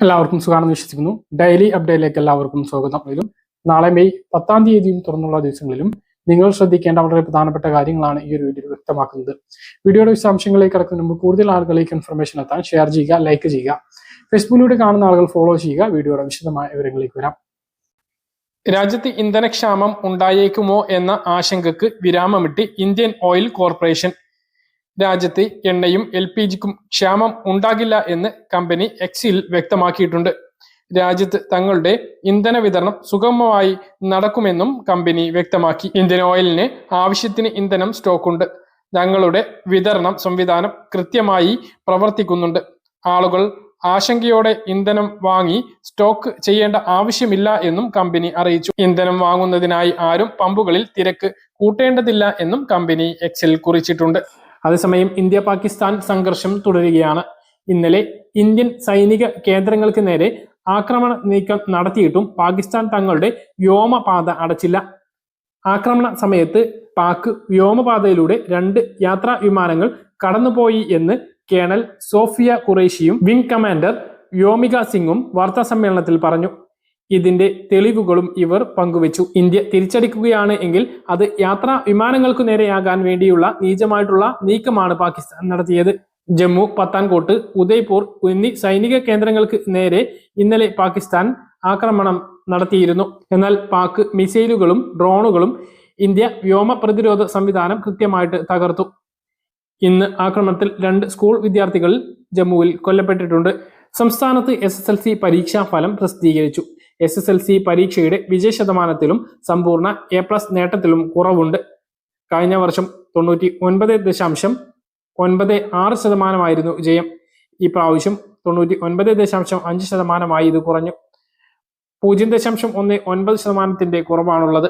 എല്ലാവർക്കും സുഖമാണെന്ന് വിശ്വസിക്കുന്നു. ഡെയിലി അപ്ഡേറ്റിലേക്ക് എല്ലാവർക്കും സ്വാഗതം. ഇതിലും നാളെ മെയ് പത്താം തീയതിയും തുറന്നുള്ള ദിവസങ്ങളിലും നിങ്ങൾ ശ്രദ്ധിക്കേണ്ട വളരെ പ്രധാനപ്പെട്ട കാര്യങ്ങളാണ് ഈ ഒരു വീഡിയോയിൽ വ്യക്തമാക്കുന്നത്. വീഡിയോയുടെ വിശദാംശങ്ങളിലേക്ക് കടക്കുന്നതിന് മുമ്പ് കൂടുതൽ ആളുകളിലേക്ക് ഇൻഫർമേഷൻ എത്താൻ ഷെയർ ചെയ്യുക ലൈക്ക് ചെയ്യുക. ഫേസ്ബുക്കിലൂടെ കാണുന്ന ആളുകൾ ഫോളോ ചെയ്യുക. വീഡിയോയുടെ വിശദമായ വിവരങ്ങളിലേക്ക് വരാം. രാജ്യത്ത് ഇന്ധനക്ഷാമം ഉണ്ടായേക്കുമോ എന്ന ആശങ്കക്ക് വിരാമമിട്ട് ഇന്ത്യൻ ഓയിൽ കോർപ്പറേഷൻ രാജ്യത്ത് എണ്ണയും എൽ പി ജിക്കും ക്ഷാമം ഉണ്ടാകില്ല എന്ന് കമ്പനി എക്സിൽ വ്യക്തമാക്കിയിട്ടുണ്ട്. രാജ്യത്ത് തങ്ങളുടെ ഇന്ധന വിതരണം സുഗമമായി നടക്കുമെന്നും കമ്പനി വ്യക്തമാക്കി. ഇന്ത്യൻ ഓയിലിന് ആവശ്യത്തിന് ഇന്ധനം സ്റ്റോക്കുണ്ട്. ഞങ്ങളുടെ വിതരണം സംവിധാനം കൃത്യമായി പ്രവർത്തിക്കുന്നുണ്ട്. ആളുകൾ ആശങ്കയോടെ ഇന്ധനം വാങ്ങി സ്റ്റോക്ക് ചെയ്യേണ്ട ആവശ്യമില്ല എന്നും കമ്പനി അറിയിച്ചു. ഇന്ധനം വാങ്ങുന്നതിനായി ആരും പമ്പുകളിൽ തിരക്ക് കൂട്ടേണ്ടതില്ല എന്നും കമ്പനി എക്സിൽ കുറിച്ചിട്ടുണ്ട്. അതേസമയം ഇന്ത്യ പാകിസ്ഥാൻ സംഘർഷം തുടരുകയാണ്. ഇന്നലെ ഇന്ത്യൻ സൈനിക കേന്ദ്രങ്ങൾക്ക് നേരെ ആക്രമണ നീക്കം നടത്തിയിട്ടും പാകിസ്ഥാൻ തങ്ങളുടെ വ്യോമപാത അടച്ചില്ല. ആക്രമണ സമയത്ത് പാക് വ്യോമപാതയിലൂടെ രണ്ട് യാത്രാ വിമാനങ്ങൾ കടന്നുപോയി എന്ന് കേണൽ സോഫിയ ഖുറേഷിയും വിംഗ് കമാൻഡർ വ്യോമിക സിംഗും വാർത്താ സമ്മേളനത്തിൽ പറഞ്ഞു. ഇതിന്റെ തെളിവുകളും ഇവർ പങ്കുവച്ചു. ഇന്ത്യ തിരിച്ചടിക്കുകയാണ് എങ്കിൽ അത് യാത്രാ വിമാനങ്ങൾക്കു നേരെയാകാൻ വേണ്ടിയുള്ള നീചമായിട്ടുള്ള നീക്കമാണ് പാകിസ്ഥാൻ നടത്തിയത്. ജമ്മു പത്താൻകോട്ട് ഉദയ്പൂർ എന്നീ സൈനിക കേന്ദ്രങ്ങൾക്ക് നേരെ ഇന്നലെ പാകിസ്ഥാൻ ആക്രമണം നടത്തിയിരുന്നു. എന്നാൽ പാക് മിസൈലുകളും ഡ്രോണുകളും ഇന്ത്യ വ്യോമ പ്രതിരോധ സംവിധാനം കൃത്യമായിട്ട് തകർത്തു. ഇന്ന് ആക്രമണത്തിൽ രണ്ട് സ്കൂൾ വിദ്യാർത്ഥികൾ ജമ്മുവിൽ കൊല്ലപ്പെട്ടിട്ടുണ്ട്. സംസ്ഥാനത്ത് എസ് എസ് എൽ സി പരീക്ഷാ ഫലം പ്രസിദ്ധീകരിച്ചു. എസ് എസ് എൽ സി പരീക്ഷയുടെ വിജയ ശതമാനത്തിലും സമ്പൂർണ എ പ്ലസ് നേട്ടത്തിലും കുറവുണ്ട്. കഴിഞ്ഞ വർഷം തൊണ്ണൂറ്റി ഒൻപത് ദശാംശം ഒൻപത് ആറ് ശതമാനമായിരുന്നു ജയം ഈ പ്രാവശ്യം തൊണ്ണൂറ്റി ഒൻപത് ദശാംശം അഞ്ച് ശതമാനമായി ഇത് കുറഞ്ഞു. പൂജ്യം ദശാംശം ഒന്ന് ഒൻപത് ശതമാനത്തിന്റെ കുറവാണുള്ളത്.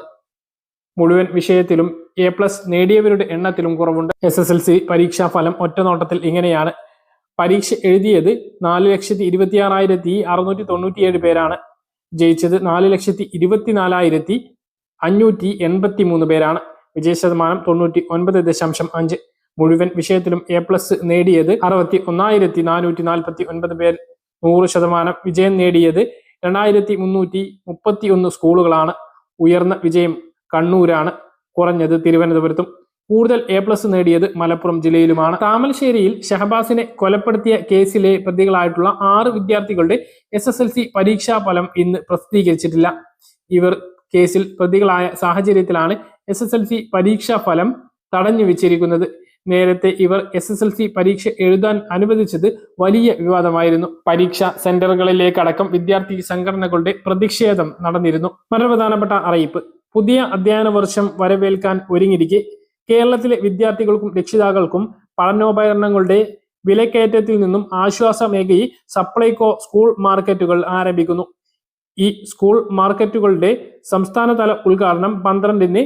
മുഴുവൻ വിഷയത്തിലും എ പ്ലസ് നേടിയവരുടെ എണ്ണത്തിലും കുറവുണ്ട്. എസ് എസ് എൽ സി പരീക്ഷാ ഫലം ഒറ്റനോട്ടത്തിൽ ഇങ്ങനെയാണ്. പരീക്ഷ എഴുതിയത് നാല് ലക്ഷത്തി ഇരുപത്തിയാറായിരത്തി അറുന്നൂറ്റി തൊണ്ണൂറ്റിയേഴ് പേരാണ്. ജയിച്ചത് നാല് ലക്ഷത്തി ഇരുപത്തിനാലായിരത്തി അഞ്ഞൂറ്റി എൺപത്തി മൂന്ന് പേരാണ്. വിജയ ശതമാനം തൊണ്ണൂറ്റി ഒൻപത് ദശാംശം അഞ്ച്. മുഴുവൻ വിഷയത്തിലും എ പ്ലസ് നേടിയത് അറുപത്തി ഒന്നായിരത്തി നാനൂറ്റി നാൽപ്പത്തി ഒൻപത് പേർ. നൂറ് ശതമാനം വിജയം നേടിയത് രണ്ടായിരത്തി മുന്നൂറ്റി മുപ്പത്തി ഒന്ന് സ്കൂളുകളാണ്. ഉയർന്ന വിജയം കണ്ണൂരാണ്. കുറഞ്ഞത് തിരുവനന്തപുരത്തും കൂടുതൽ എ പ്ലസ് നേടിയത് മലപ്പുറം ജില്ലയിലുമാണ്. താമരശ്ശേരിയിൽ ഷഹബാസിനെ കൊലപ്പെടുത്തിയ കേസിലെ പ്രതികളായിട്ടുള്ള ആറ് വിദ്യാർത്ഥികളുടെ എസ് എസ് എൽ സി പരീക്ഷാ ഫലം ഇന്ന് പ്രസിദ്ധീകരിച്ചിട്ടില്ല. ഇവർ കേസിൽ പ്രതികളായ സാഹചര്യത്തിലാണ് എസ് എസ് എൽ സി പരീക്ഷാ ഫലം തടഞ്ഞു വെച്ചിരിക്കുന്നത്. നേരത്തെ ഇവർ എസ് എസ് എൽ സി പരീക്ഷ എഴുതാൻ അനുവദിച്ചത് വലിയ വിവാദമായിരുന്നു. പരീക്ഷാ സെന്ററുകളിലേക്കടക്കം വിദ്യാർത്ഥി സംഘടനകളുടെ പ്രതിഷേധം നടന്നിരുന്നു. മറ്റൊരു പ്രധാനപ്പെട്ട അറിയിപ്പ്. പുതിയ അധ്യയന വർഷം വരവേൽക്കാൻ ഒരുങ്ങിയിരിക്കെ കേരളത്തിലെ വിദ്യാർത്ഥികൾക്കും രക്ഷിതാക്കൾക്കും പഠനോപകരണങ്ങളുടെ വിലക്കയറ്റത്തിൽ നിന്നും ആശ്വാസമേകി സപ്ലൈകോ സ്കൂൾ മാർക്കറ്റുകൾ ആരംഭിക്കുന്നു. ഈ സ്കൂൾ മാർക്കറ്റുകളുടെ സംസ്ഥാനതല ഉദ്ഘാടനം പന്ത്രണ്ടിന്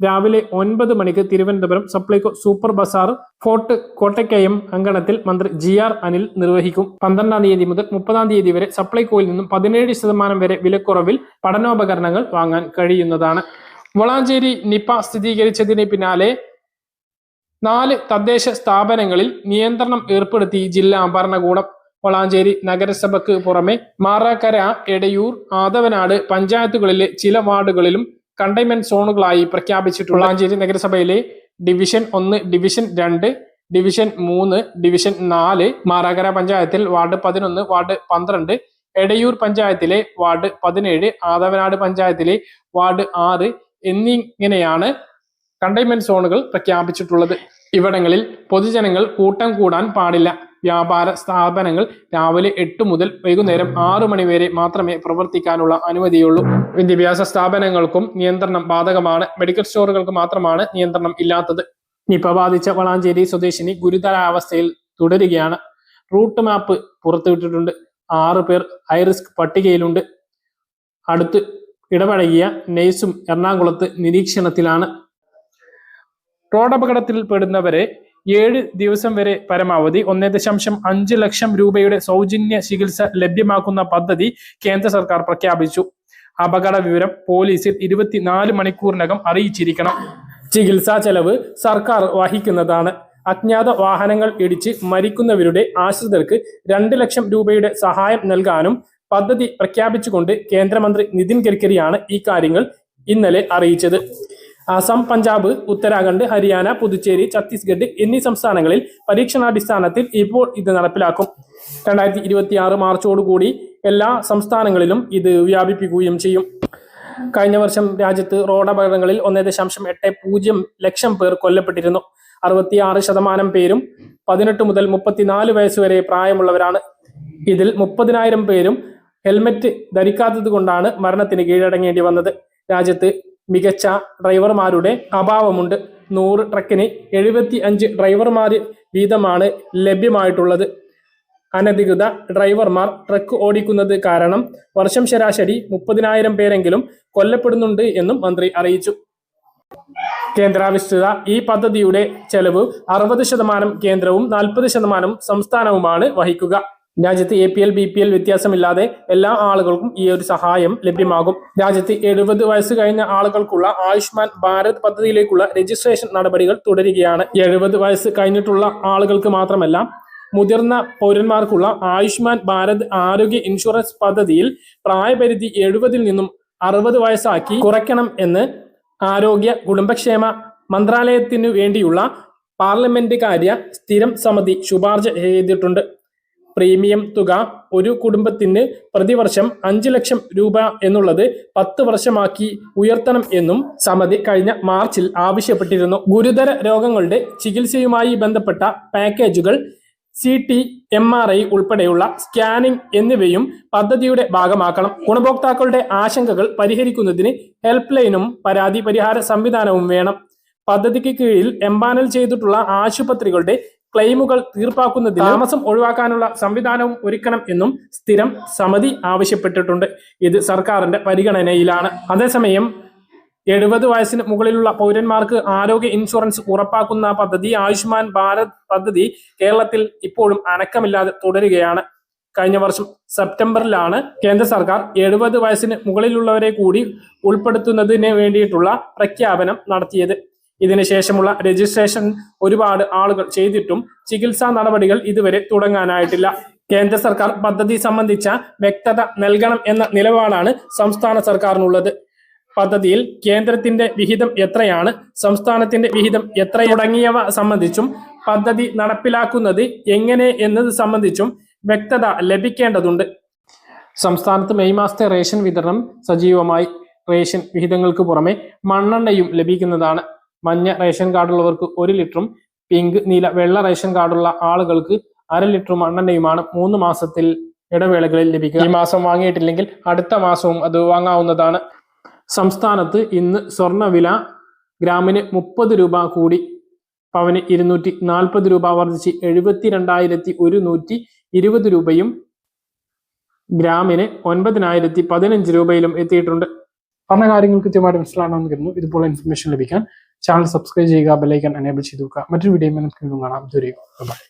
രാവിലെ ഒൻപത് മണിക്ക് Thiruvananthapuram Supplyco super bazaar fort Kottakkayam അങ്കണത്തിൽ മന്ത്രി ജി ആർ അനിൽ നിർവഹിക്കും. പന്ത്രണ്ടാം തീയതി മുതൽ മുപ്പതാം തീയതി വരെ സപ്ലൈകോയിൽ നിന്നും പതിനേഴ് ശതമാനം വരെ വിലക്കുറവിൽ പഠനോപകരണങ്ങൾ വാങ്ങാൻ കഴിയുന്നതാണ്. വളാഞ്ചേരി നിപ സ്ഥിരീകരിച്ചതിന് പിന്നാലെ നാല് തദ്ദേശ സ്ഥാപനങ്ങളിൽ നിയന്ത്രണം ഏർപ്പെടുത്തി ജില്ലാ ഭരണകൂടം. വളാഞ്ചേരി നഗരസഭയ്ക്ക് പുറമെ മാറാക്കര എടയൂർ ആദവനാട് പഞ്ചായത്തുകളിലെ ചില വാർഡുകളിലും കണ്ടെയ്ൻമെന്റ് സോണുകളായി പ്രഖ്യാപിച്ചിട്ടുള്ള വളാഞ്ചേരി നഗരസഭയിലെ ഡിവിഷൻ ഒന്ന് ഡിവിഷൻ രണ്ട് ഡിവിഷൻ മൂന്ന് ഡിവിഷൻ നാല് മാറാക്കര പഞ്ചായത്തിൽ വാർഡ് പതിനൊന്ന് വാർഡ് പന്ത്രണ്ട് എടയൂർ പഞ്ചായത്തിലെ വാർഡ് പതിനേഴ് ആദവനാട് പഞ്ചായത്തിലെ വാർഡ് ആറ് എന്നിങ്ങനെയാണ് കണ്ടെയ്ൻമെന്റ് സോണുകൾ പ്രഖ്യാപിച്ചിട്ടുള്ളത്. ഇവിടങ്ങളിൽ പൊതുജനങ്ങൾ കൂട്ടം കൂടാൻ പാടില്ല. വ്യാപാര സ്ഥാപനങ്ങൾ രാവിലെ എട്ട് മുതൽ വൈകുന്നേരം ആറു മണിവരെ മാത്രമേ പ്രവർത്തിക്കാനുള്ള അനുമതിയുള്ളൂ. വിദ്യാഭ്യാസ സ്ഥാപനങ്ങൾക്കും നിയന്ത്രണം ബാധകമാണ്. മെഡിക്കൽ സ്റ്റോറുകൾക്ക് മാത്രമാണ് നിയന്ത്രണം ഇല്ലാത്തത്. നിപ ബാധിച്ച വളാഞ്ചേരി സ്വദേശിനി ഗുരുതരാവസ്ഥയിൽ തുടരുകയാണ്. റൂട്ട് മാപ്പ് പുറത്തുവിട്ടിട്ടുണ്ട്. ആറ് പേർ ഹൈറിസ്ക് പട്ടികയിലുണ്ട്. അടുത്ത് ഇടപഴകിയ നെയ്സും എറണാകുളത്ത് നിരീക്ഷണത്തിലാണ്. റോഡപകടത്തിൽ പെടുന്നവരെ ഏഴ് ദിവസം വരെ പരമാവധി ഒന്നേ ദശാംശം അഞ്ച് ലക്ഷം രൂപയുടെ സൗജന്യ ചികിത്സ ലഭ്യമാക്കുന്ന പദ്ധതി കേന്ദ്ര സർക്കാർ പ്രഖ്യാപിച്ചു. അപകട വിവരം പോലീസിൽ ഇരുപത്തിനാല് മണിക്കൂറിനകം അറിയിച്ചിരിക്കണം. ചികിത്സാ ചെലവ് സർക്കാർ വഹിക്കുന്നതാണ്. അജ്ഞാത വാഹനങ്ങൾ ഇടിച്ച് മരിക്കുന്നവരുടെ ആശ്രിതർക്ക് രണ്ട് ലക്ഷം രൂപയുടെ സഹായം നൽകാനും പദ്ധതി പ്രഖ്യാപിച്ചുകൊണ്ട് കേന്ദ്രമന്ത്രി നിതിൻ ഗഡ്കരിയാണ് ഈ കാര്യങ്ങൾ ഇന്നലെ അറിയിച്ചത്. ആസാം പഞ്ചാബ് ഉത്തരാഖണ്ഡ് ഹരിയാന പുതുച്ചേരി ഛത്തീസ്ഗഡ് എന്നീ സംസ്ഥാനങ്ങളിൽ പരീക്ഷണാടിസ്ഥാനത്തിൽ ഇപ്പോൾ ഇത് നടപ്പിലാക്കും. രണ്ടായിരത്തി ഇരുപത്തി ആറ് മാർച്ചോടുകൂടി എല്ലാ സംസ്ഥാനങ്ങളിലും ഇത് വ്യാപിപ്പിക്കുകയും ചെയ്യും. കഴിഞ്ഞ വർഷം രാജ്യത്ത് റോഡ് അപകടങ്ങളിൽ ഒന്നേ ദശാംശം എട്ട് പൂജ്യം ലക്ഷം പേർ കൊല്ലപ്പെട്ടിരുന്നു. അറുപത്തിയാറ് ശതമാനം പേരും പതിനെട്ട് മുതൽ മുപ്പത്തിനാല് വയസ്സുവരെ പ്രായമുള്ളവരാണ്. ഇതിൽ മുപ്പതിനായിരം പേരും ഹെൽമറ്റ് ധരിക്കാത്തത് കൊണ്ടാണ് മരണത്തിന് കീഴടങ്ങേണ്ടി വന്നത്. രാജ്യത്ത് മികച്ച ഡ്രൈവർമാരുടെ അഭാവമുണ്ട്. നൂറ് ട്രക്കിന് എഴുപത്തി അഞ്ച് ഡ്രൈവർമാർ വീതമാണ് ലഭ്യമായിട്ടുള്ളത്. അനധികൃത ഡ്രൈവർമാർ ട്രക്ക് ഓടിക്കുന്നത് കാരണം വർഷം ശരാശരി മുപ്പതിനായിരം പേരെങ്കിലും കൊല്ലപ്പെടുന്നുണ്ട് എന്നും മന്ത്രി അറിയിച്ചു. കേന്ദ്രാവിഷ്ഠിത ഈ പദ്ധതിയുടെ ചെലവ് അറുപത് ശതമാനം കേന്ദ്രവും നാൽപ്പത് ശതമാനം സംസ്ഥാനവുമാണ് വഹിക്കുക. രാജ്യത്ത് A P L B P L വ്യത്യാസമില്ലാതെ എല്ലാ ആളുകൾക്കും ഈ ഒരു സഹായം ലഭ്യമാകും. രാജ്യത്ത് എഴുപത് വയസ്സ് കഴിഞ്ഞ ആളുകൾക്കുള്ള ആയുഷ്മാൻ ഭാരത് പദ്ധതിയിലേക്കുള്ള രജിസ്ട്രേഷൻ നടപടികൾ തുടരുകയാണ്. എഴുപത് വയസ്സ് കഴിഞ്ഞിട്ടുള്ള ആളുകൾക്ക് മാത്രമല്ല മുതിർന്ന പൗരന്മാർക്കുള്ള ആയുഷ്മാൻ ഭാരത് ആരോഗ്യ ഇൻഷുറൻസ് പദ്ധതിയിൽ പ്രായപരിധി എഴുപതിൽ നിന്നും അറുപത് വയസ്സാക്കി കുറയ്ക്കണം എന്ന് ആരോഗ്യ കുടുംബക്ഷേമ മന്ത്രാലയത്തിനു വേണ്ടിയുള്ള പാർലമെന്റ് കാര്യ സ്ഥിരം സമിതി ശുപാർശ ചെയ്തിട്ടുണ്ട്. പ്രീമിയം തുക ഒരു കുടുംബത്തിന് പ്രതിവർഷം അഞ്ച് ലക്ഷം രൂപ എന്നുള്ളത് പത്ത് വർഷമാക്കി ഉയർത്തണം എന്നും സമിതി കഴിഞ്ഞ മാർച്ചിൽ ആവശ്യപ്പെട്ടിരുന്നു. ഗുരുതര രോഗങ്ങളുടെ ചികിത്സയുമായി ബന്ധപ്പെട്ട പാക്കേജുകൾ C T M R I ഉൾപ്പെടെയുള്ള സ്കാനിംഗ് എന്നിവയും പദ്ധതിയുടെ ഭാഗമാക്കണം. ഗുണഭോക്താക്കളുടെ ആശങ്കകൾ പരിഹരിക്കുന്നതിന് ഹെൽപ്പ് ലൈനും പരാതി പരിഹാര സംവിധാനവും വേണം. പദ്ധതിക്ക് കീഴിൽ എംപാനൽ ചെയ്തിട്ടുള്ള ആശുപത്രികളുടെ ക്ലെയിമുകൾ തീർപ്പാക്കുന്നതിന് താമസം ഒഴിവാക്കാനുള്ള സംവിധാനവും ഒരുക്കണം എന്നും സ്ഥിരം സമിതി ആവശ്യപ്പെട്ടിട്ടുണ്ട്. ഇത് സർക്കാരിന്റെ പരിഗണനയിലാണ്. അതേസമയം എഴുപത് വയസ്സിന് മുകളിലുള്ള പൗരന്മാർക്ക് ആരോഗ്യ ഇൻഷുറൻസ് ഉറപ്പാക്കുന്ന പദ്ധതി ആയുഷ്മാൻ ഭാരത് പദ്ധതി കേരളത്തിൽ ഇപ്പോഴും അനക്കമില്ലാതെ തുടരുകയാണ്. കഴിഞ്ഞ വർഷം സെപ്റ്റംബറിലാണ് കേന്ദ്ര സർക്കാർ എഴുപത് വയസ്സിന് മുകളിലുള്ളവരെ കൂടി ഉൾപ്പെടുത്തുന്നതിന് വേണ്ടിയിട്ടുള്ള പ്രഖ്യാപനം നടത്തിയത്. ഇതിനുശേഷമുള്ള രജിസ്ട്രേഷൻ ഒരുപാട് ആളുകൾ ചെയ്തിട്ടും ചികിത്സാ നടപടികൾ ഇതുവരെ തുടങ്ങാനായിട്ടില്ല. കേന്ദ്ര സർക്കാർ പദ്ധതി സംബന്ധിച്ച വ്യക്തത നൽകണം എന്ന നിലപാടാണ് സംസ്ഥാന സർക്കാരിനുള്ളത്. പദ്ധതിയിൽ കേന്ദ്രത്തിന്റെ വിഹിതം എത്രയാണ് സംസ്ഥാനത്തിന്റെ വിഹിതം എത്ര തുടങ്ങിയവ സംബന്ധിച്ചും പദ്ധതി നടപ്പിലാക്കുന്നത് എങ്ങനെ എന്നത് സംബന്ധിച്ചും വ്യക്തത ലഭിക്കേണ്ടതുണ്ട്. സംസ്ഥാനത്ത് മെയ് മാസത്തെ റേഷൻ വിതരണം സജീവമായി. റേഷൻ വിഹിതങ്ങൾക്ക് പുറമെ മണ്ണെണ്ണയും ലഭിക്കുന്നതാണ്. മഞ്ഞ റേഷൻ കാർഡുള്ളവർക്ക് ഒരു ലിറ്ററും പിങ്ക് നീല വെള്ള റേഷൻ കാർഡുള്ള ആളുകൾക്ക് അര ലിറ്ററും മണ്ണെണ്ണയുമാണ് മൂന്ന് മാസത്തിൽ ഇടവേളകളിൽ ലഭിക്കുക. ഈ മാസം വാങ്ങിയിട്ടില്ലെങ്കിൽ അടുത്ത മാസവും അത് വാങ്ങാവുന്നതാണ്. സംസ്ഥാനത്ത് ഇന്ന് സ്വർണവില ഗ്രാമിന് മുപ്പത് രൂപ കൂടി പവന് ഇരുന്നൂറ്റി നാൽപ്പത് രൂപ വർദ്ധിച്ച് എഴുപത്തി രണ്ടായിരത്തി ഒരുന്നൂറ്റി ഇരുപത് രൂപയും ഗ്രാമിന് ഒൻപതിനായിരത്തി പതിനഞ്ച് രൂപയിലും എത്തിയിട്ടുണ്ട്. പറഞ്ഞ കാര്യങ്ങൾ കൃത്യമായിട്ട് മനസ്സിലാണെന്ന് കരുതുന്നു. ഇതുപോലെ ഇൻഫർമേഷൻ ലഭിക്കാൻ ചാനൽ സബ്സ്ക്രൈബ് ചെയ്യുക ബെല്ലൈക്കൺ എനേബിൾ ചെയ്തു വെക്കുക മറ്റൊരു വീഡിയോ നമുക്ക് കാണാം. ഇതുവരെയും ബൈ